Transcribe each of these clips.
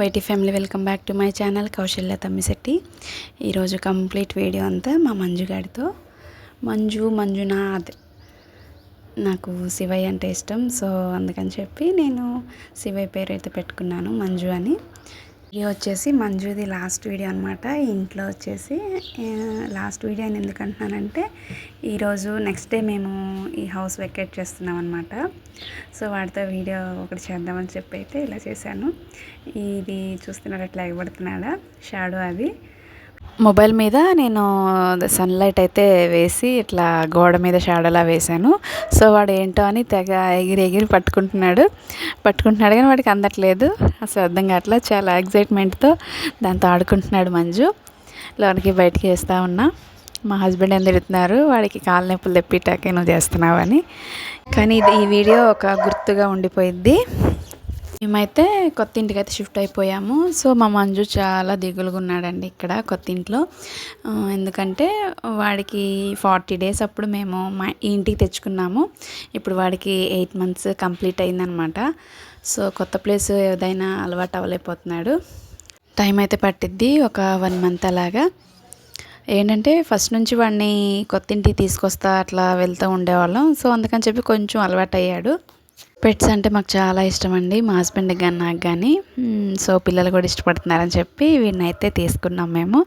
YT family welcome back to my channel Kousalya Tammisetti. ఈరోజు complete video అంతా మా మంజు గారితో. మంజు మంజునాథ్ నాకు శివయ్య అంటే ఇష్టం సో అందుకని చెప్పి నేను శివయ్య పేరు అయితే పెట్టుకున్నాను మంజు అని. ఇది వచ్చేసి మంజుది లాస్ట్ వీడియో అనమాట ఇంట్లో వచ్చేసి లాస్ట్ వీడియో అని ఎందుకు అంటున్నానంటే ఈరోజు నెక్స్ట్ డే మేము ఈ హౌస్ వెకేట్ చేస్తున్నాం అనమాట సో వాడితో వీడియో ఒకటి చేద్దామని చెప్పి అయితే ఇలా చేశాను. ఇది చూస్తున్నాడు అట్లా ఎగబడుతున్నాడా షాడో అది. మొబైల్ మీద నేను సన్లైట్ అయితే వేసి ఇట్లా గోడ మీద షాడోలా వేశాను. సో వాడు ఏంటో అని తెగ ఎగిరి ఎగిరి పట్టుకుంటున్నాడు. పట్టుకుంటున్నాడు కానీ వాడికి అందట్లేదు. అసలు అర్థం కావట్లా. చాలా ఎగ్జైట్మెంట్తో దాంతో ఆడుకుంటున్నాడు మంజు. లోనికి బయటికి వేస్తూ ఉన్నా. మా హస్బెండ్ ఏం తిడుతున్నారు? వాడికి కాళ్ళ నొప్పులు తెప్పిటాకే నువ్వు చేస్తున్నావని. కానీ ఇది ఈ వీడియో ఒక గుర్తుగా ఉండిపోయిద్ది. మేమైతే కొత్త ఇంటికి అయితే షిఫ్ట్ అయిపోయాము. సో మా మంజు చాలా దిగులుగా ఉన్నాడండి ఇక్కడ కొత్త ఇంట్లో ఎందుకంటే వాడికి ఫార్టీ డేస్ అప్పుడు మేము మా ఇంటికి తెచ్చుకున్నాము. ఇప్పుడు వాడికి ఎయిట్ మంత్స్ కంప్లీట్ అయిందనమాట. సో కొత్త ప్లేస్ ఏదైనా అలవాటు అవ్వలేకపోతున్నాడు. టైం అయితే పట్టిద్ది ఒక వన్ మంత్ అలాగా. ఏంటంటే ఫస్ట్ నుంచి వాడిని కొత్త ఇంటికి తీసుకొస్తా అట్లా వెళ్తూ ఉండేవాళ్ళం. సో అందుకని చెప్పి కొంచెం అలవాటు అయ్యాడు పెట్స్ అంటే మాకు చాలా ఇష్టం అండి మా హస్బెండ్కి కానీ నాకు కానీ సో పిల్లలు కూడా ఇష్టపడుతున్నారని చెప్పి వీడిని అయితే తీసుకున్నాం మేము.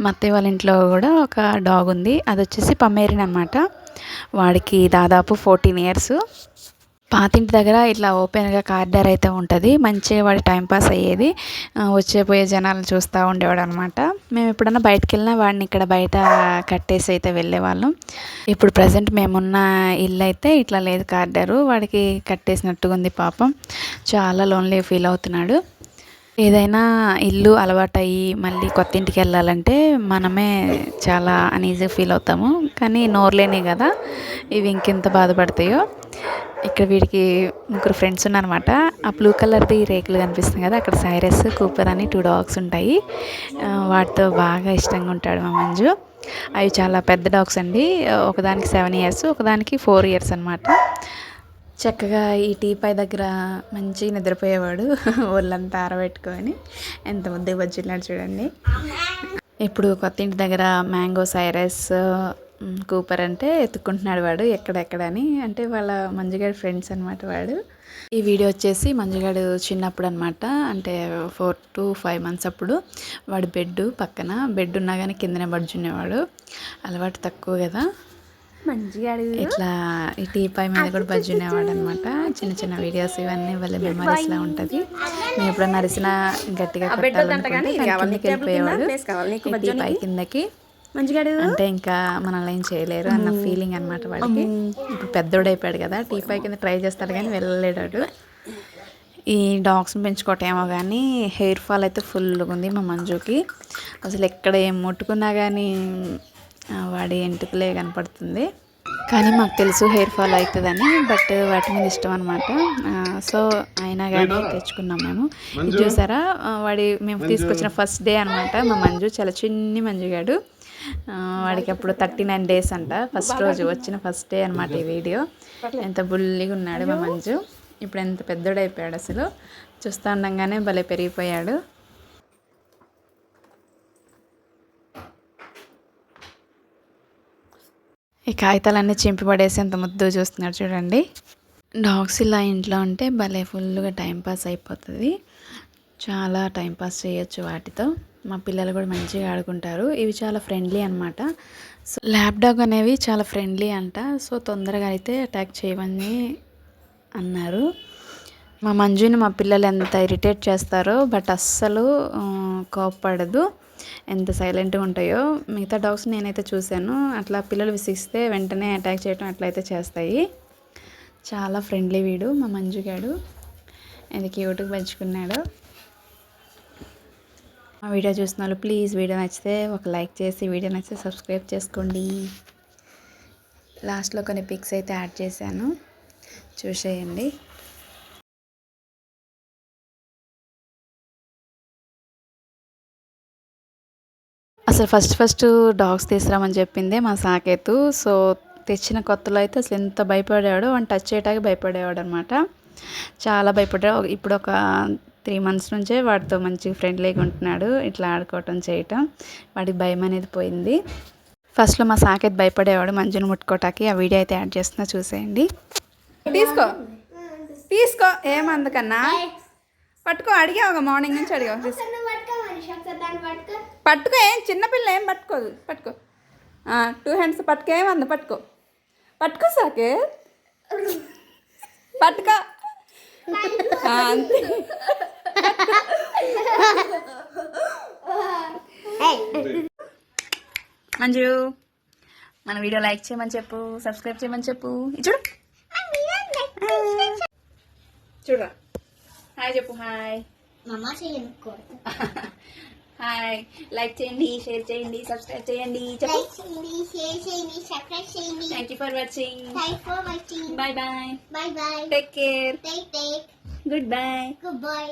మా అత్తయ్య వాళ్ళ ఇంట్లో కూడా ఒక డాగ్ ఉంది. అది వచ్చేసి పమ్మేరిన్ అనమాట వాడికి దాదాపు ఫోర్టీన్ ఇయర్స్ పాతింటి దగ్గర ఇట్లా ఓపెన్గా కార్డర్ అయితే ఉంటుంది. మంచిగా వాడి టైంపాస్ అయ్యేది. వచ్చే పోయే జనాలను చూస్తూ ఉండేవాడు అనమాట మేము ఎప్పుడన్నా బయటకు వెళ్ళినా వాడిని ఇక్కడ బయట కట్టేసి అయితే వెళ్ళేవాళ్ళం. ఇప్పుడు ప్రజెంట్ మేమున్న ఇల్లు అయితే ఇట్లా లేదు కార్డరు వాడికి కట్టేసినట్టుగా ఉంది పాపం. చాలా లోన్లీ ఫీల్ అవుతున్నాడు. ఏదైనా ఇల్లు అలవాటయ్యి మళ్ళీ కొత్త ఇంటికి వెళ్ళాలంటే మనమే చాలా అనీజీ ఫీల్ అవుతాము. కానీ నోర్లేనే కదా. ఇవి ఇంకెంత బాధపడతాయో. ఇక్కడ వీడికి ముగ్గురు ఫ్రెండ్స్ ఉన్నారనమాట ఆ బ్లూ కలర్ది రేకులు కనిపిస్తుంది కదా అక్కడ సైరస్ కూపర్ అని టూ డాగ్స్ ఉంటాయి. వాటితో బాగా ఇష్టంగా ఉంటాడు మా మంజు. అవి చాలా పెద్ద డాగ్స్ అండి. ఒకదానికి సెవెన్ ఇయర్స్ ఒకదానికి ఫోర్ ఇయర్స్ అనమాట చక్కగా ఈ టీపై దగ్గర మంచిగా నిద్రపోయేవాడు. ఒళ్ళంతా ఆరబెట్టుకొని ఎంత ముద్దు బజ్జిన్నాడు చూడండి. ఇప్పుడు కొత్త ఇంటి దగ్గర మ్యాంగో సైరస్ కూపర్ అంటే ఎత్తుకుంటున్నాడు వాడు ఎక్కడెక్కడ అని అంటే వాళ్ళ మంజుగాడి ఫ్రెండ్స్ అనమాట వాడు. ఈ వీడియో వచ్చేసి మంజుగాడు చిన్నప్పుడు అనమాట అంటే ఫోర్ టు ఫైవ్ మంత్స్ అప్పుడు వాడు బెడ్ పక్కన బెడ్ ఉన్నా కానీ కిందనే బడ్జునేవాడు అలవాటు తక్కువ కదా. మంచిగా ఇట్లా ఈ టీపై మీద కూడా బజ్జునేవాడు అనమాట చిన్న చిన్న వీడియోస్ ఇవన్నీ వాళ్ళ మెమరీస్ లా ఉంటది. మేము ఎప్పుడన్నా అరిసిన గట్టిగా కిందకి వెళ్ళిపోయేవాడు. టీపై కిందకి. అంటే ఇంకా మనల్ని ఏం చేయలేరు అన్న ఫీలింగ్ అనమాట వాడికి ఇప్పుడు పెద్దోడైపోయాడు కదా టీపై కింద ట్రై చేస్తాడు కానీ వెళ్ళలేడాడు. ఈ డాగ్స్ని పెంచుకోవటం ఏమో కానీ హెయిర్ ఫాల్ అయితే ఫుల్గా ఉంది మా మంజుకి. అసలు ఎక్కడ ఏం ముట్టుకున్నా కానీ వాడి ఎంటుకలే కనపడుతుంది. కానీ మాకు తెలుసు హెయిర్ ఫాల్ అవుతుందని బట్ వాటి మీద ఇష్టం అనమాట సో అయినా కానీ తెచ్చుకున్నాం మేము. ఇది చూసారా? వాడి మేము తీసుకొచ్చిన ఫస్ట్ డే అనమాట మా మంజు చాలా చిన్ని మంజుగాడు. వాడికి అప్పుడు థర్టీ నైన్ డేస్ అంట. ఫస్ట్ రోజు వచ్చిన ఫస్ట్ డే అనమాట ఈ వీడియో. ఎంత బుల్లిగా ఉన్నాడు మా మంజు. ఇప్పుడు ఎంత పెద్దోడైపోయాడు అసలు. చూస్తూ ఉండగానే భలే పెరిగిపోయాడు. ఈ కాగితాలన్నీ చింపి పడేసి ఎంత ముద్దు చూస్తున్నాడు చూడండి. డాగ్స్ ఇలా ఇంట్లో ఉంటే భలే ఫుల్గా టైంపాస్ అయిపోతుంది. చాలా టైంపాస్ చేయొచ్చు వాటితో. మా పిల్లలు కూడా మంచిగా ఆడుకుంటారు. ఇవి చాలా ఫ్రెండ్లీ అనమాట సో ల్యాబ్ డాగ్ అనేవి చాలా ఫ్రెండ్లీ అంట. సో తొందరగా అయితే అటాక్ చేయమని అన్నారు. మా మంజుని మా పిల్లలు ఎంత ఇరిటేట్ చేస్తారో బట్ అస్సలు కోపడదు ఎంత సైలెంట్గా ఉంటాయో. మిగతా డాగ్స్ నేనైతే చూశాను. అట్లా పిల్లలు విసిగిస్తే వెంటనే అటాక్ చేయడం అట్లయితే చేస్తాయి. చాలా ఫ్రెండ్లీ వీడు మా మంజుగాడు ఎంత క్యూట్గా పెంచుకున్నాడు. ఆ వీడియో చూసిన వాళ్ళు ప్లీజ్ వీడియో నచ్చితే ఒక లైక్ చేసి వీడియో నచ్చితే సబ్స్క్రైబ్ చేసుకోండి. లాస్ట్లో కొన్ని పిక్స్ అయితే యాడ్ చేశాను. చూసేయండి. అసలు ఫస్ట్ ఫస్ట్ డాగ్స్ తీసుకురామని చెప్పిందే మా సాకేతు. సో తెచ్చిన కొత్తలో అయితే అసలు ఎంత భయపడేవాడు వాడిని టచ్ చేయటానికి భయపడేవాడు అనమాట చాలా భయపడ్డాడు ఇప్పుడు ఒక త్రీ మంత్స్ నుంచే వాడితో మంచిగా ఫ్రెండ్లీగా ఉంటున్నాడు. ఇట్లా ఆడుకోవటం చేయటం. వాడి భయం అనేది పోయింది. ఫస్ట్లో మా సాకేత్ భయపడేవాడు మంజును ముట్టుకోటానికి. ఆ వీడియో అయితే యాడ్ చేస్తున్నా చూసేయండి. తీసుకో. తీసుకో. ఏమందుకన్నా పట్టుకో. అడిగావు ఒక మార్నింగ్ నుంచి అడిగావు. తీసుకో. పట్టుకో ఏం చిన్నపిల్ల ఏం పట్టుకోదు. పట్టుకో. టూ హ్యాండ్స్ పట్టుకో. ఏమంది? పట్టుకో. పట్టుకో సాకే పట్టుకో. అంతే. మంజు మన వీడియో లైక్ చేయమని చెప్పు సబ్స్క్రైబ్ చేయమని చెప్పు. చూడు. చూడరా హాయ్ చెప్పు హాయ్. మమ్మ చేయను హాయ్ లైక్ చేయండి షేర్ చేయండి సబ్స్క్రైబ్ చేయండి. చెప్పు. లైక్ చేయండి షేర్ చేయండి సబ్స్క్రైబ్ చేయండి. Thank you for watching thank for watching bye bye bye bye take care take take goodbye goodbye